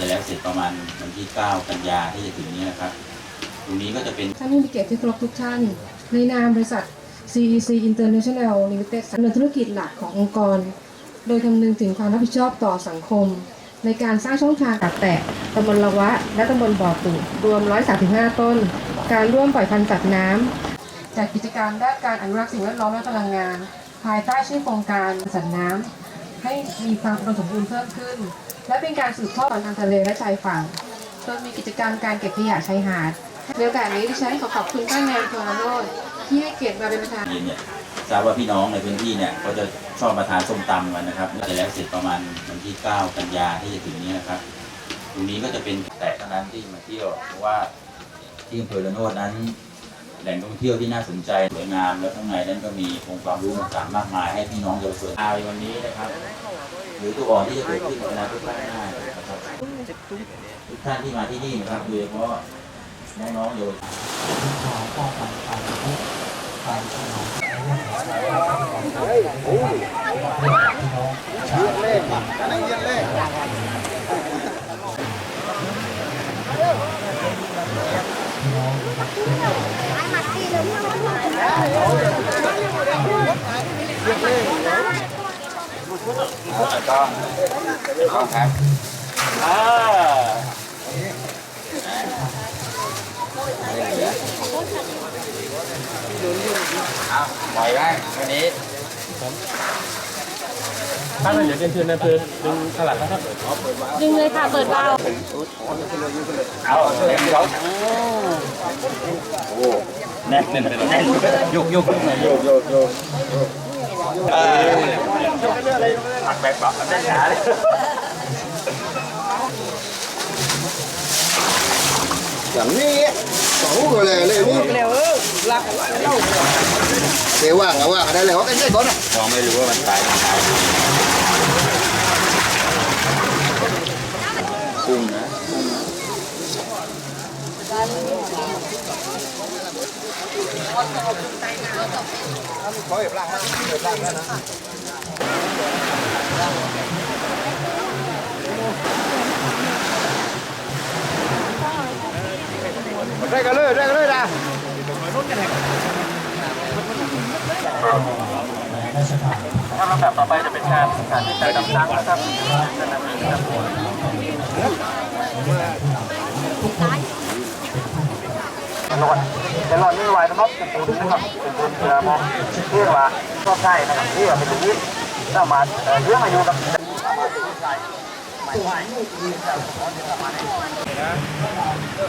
จะแล้วเสร็จประมาณวันที่ 9 กันยาที่จะถึงนี้นะครับ ตรงนี้ก็จะเป็นท่านผู้มีเกียรติที่เคารพทุกท่าน ในนามบริษัท CEC International Limited ดำเนินธุรกิจหลักขององค์กร โดยคำนึงถึงความรับผิดชอบต่อสังคม ในการสร้างช่องทางตัดแตะตำบลละวะ และตำบลบ่อตุรวม 135 ต้น การร่วมปล่อยพันธุ์สัตว์น้ำจากกิจกรรมด้านการอนุรักษ์สิ่งแวดล้อมและพลังงาน ภายใต้ชื่อโครงการสัตว์น้ำ ให้มีความสมบูรณ์เพิ่มขึ้น และเป็นการสืบทอดทางทะเลและชายฝั่งโดยมีกิจกรรมการเก็บขยะชายหาดในโอกาสนี้ดิฉันขอขอบคุณท่านนายอำเภออาโนดที่ให้เกียรติมาเป็นประธานเย็นเนี่ยทราบว่าพี่น้องในพื้นที่เนี่ยก็จะชอบมาทานส้มตำกันนะครับจะแล้วเสร็จประมาณวันที่ 9 กันยาที่จะถึงนี้นะครับ ตรงนี้ก็จะเป็นแต่เท่านั้นที่มาเที่ยวเพราะว่าที่อำเภอระโนดนั้น แหล่งท่องเที่ยวที่น่าสนใจสวยงาม แล้วข้างในนั้นก็มีองค์ความรู้ต่างๆมากมายให้พี่น้องเยาวชนอาวันนี้นะครับ หรือตัวอ่อนที่จะเกิดขึ้นในอนาคตข้างหน้านะครับทุกท่านที่มาที่นี่นะครับโดยเฉพาะน้องๆเยาวชนแล้ว ก็เอาครับอ่าเอาปล่อยบ้างวันนี้ถ้าเดี๋ยวเชิญเชิญนะคือดึงสลัดนะครับดึงเลยค่ะ เปิดวาล์วเอาเต็มเขาโอ้แน่นแน่นแน่นยุกยุกยกยกยกเอ อผักแบบแบบได้หนาเลยอย่างนี้สองก็เลยเลยนี่เร็วรักเสียว่างอะว่างได้เลยว่ากันได้ก่อนนะมองไม่รู้ว่ามันตายมันตายกุ้งนะเขาเก็บร่างนะเก็บร่างนะ ได้กันเลยได้กันเลยนะถ้าลำดับต่อไปจะเป็นการการที่จะดำน้ำนะครับเป็นรอนเป็นรอนนี่ไวนะครับเป็นปูนนะครับเป็นปูนเรือมองที่ว่าชอบใช่นะครับที่ว่าเป็นตรงนี้ถ้ามาเรื่องอายุกับ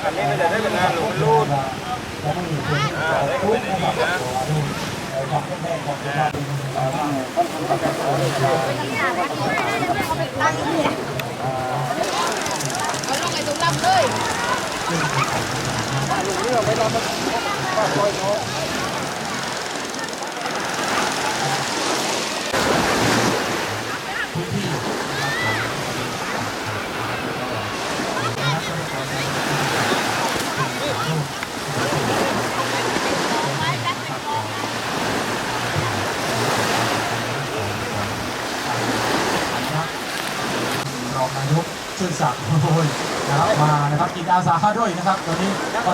อันนี้มันจะได้เป็นงานหลุมรูดอ่าได้ก็เป็นอย่างนี้นะรองนา ยกชื่นศักดิ์โอ้ยนะครับมานะครับจิตอาสาด้วยนะครับตอนนี้ก็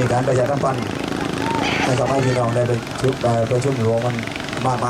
มีการประชาสัมพันธ์ให้กับให้พี่น้องได้ไปชุมไปประชุมรวมกันมาก